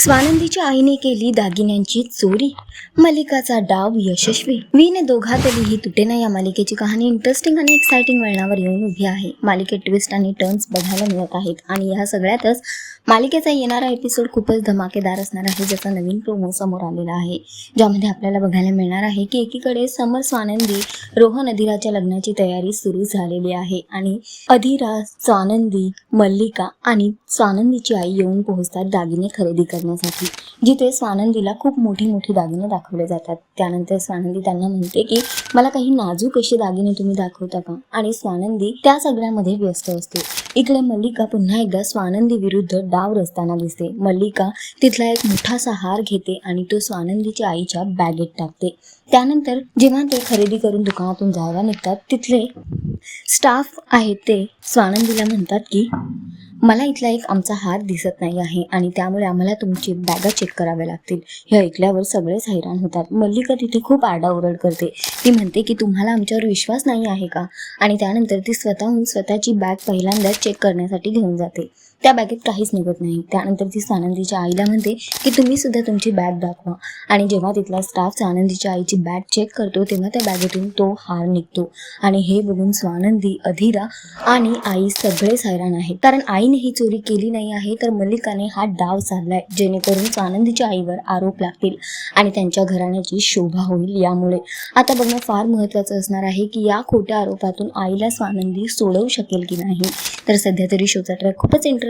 स्वानंदीच्या आईने केली दागिन्यांची चोरी. मलिकाचा डाव यशस्वी. वीने दोघातलीही तुटेना या मालिकेची कहाणी इंटरेस्टिंग आणि एक्साइटिंग वळणावर येऊन उभी आहे. मालिकेत ट्विस्ट आणि टर्न्स बघायला मिळत आहेत आणि ह्या सगळ्यातच मालिकेचा येणारा एपिसोड खूपच धमाकेदार असणार आहे ज्याचा नवीन प्रोमो समोर आलेला आहे. ज्यामध्ये आपल्याला बघायला मिळणार आहे की एकीकडे समर स्वानंदी रोहन अधिराच्या लग्नाची तयारी सुरू झालेली आहे आणि अधिरा स्वानंदी मल्लिका आणि स्वानंदीची आई येऊन पोहोचतात दागिने खरेदी करण्यासाठी. जिथे स्वानंदीला खूप मोठी मोठी दागिने दाखवले जातात. त्यानंतर स्वानंदी त्यांना म्हणते की मला काही नाजूक असे दागिने तुम्ही दाखवता का? आणि स्वानंदी त्या सगळ्यामध्ये व्यस्त असते. इकडे मल्लिका पुन्हा एकदा स्वानंदी विरुद्ध डाव रचताना दिसते. मल्लिका तिथला एक मोठासा हार घेते आणि तो स्वानंदीच्या आईच्या बॅगेत टाकते. त्यानंतर जेव्हा ते खरेदी करून दुकानातून जायला निघतात तिथले स्टाफ आहेत ते. स्वानंदीला म्हणतात की मला इथला एक आमचा हात दिसत नाही आहे आणि त्यामुळे आम्हाला तुमची बॅगा चेक कराव्या लागतील. हे ऐकल्यावर सगळेच हैराण होतात. मल्लिका तिथे खूप आरडाओरड करते. ती म्हणते की तुम्हाला आमच्यावर विश्वास नाही आहे का? आणि त्यानंतर ती स्वतःहून स्वतःची बॅग पहिल्यांदाच चेक करण्यासाठी घेऊन जाते. त्या बॅगेत काहीच निघत नाही. त्यानंतर ती सानंदीच्या आईला म्हणते की तुम्ही सुद्धा तुमची बॅग दाखवा. आणि जेव्हा तिथला स्टाफ सानंदीच्या आईची बॅग चेक करतो तेव्हा त्या बॅगेतून तो हार निघतो. आणि हे बघून स्वानंदी अधीरा आणि आई सगळेच हैराण आहेत. कारण आईने ही चोरी केली नाही आहे तर मल्लिकाने हा डाव साधलाय जेणेकरून स्वानंदीच्या आईवर आरोप लागतील आणि त्यांच्या घराण्याची शोभा होईल यामुळे. आता बघणं फार महत्त्वाचं असणार आहे की या खोट्या आरोपातून आईला स्वानंदी सोडवू शकेल की नाही? तर सध्या तरी शोचा ट्रॅक खूपच इंटरेस्ट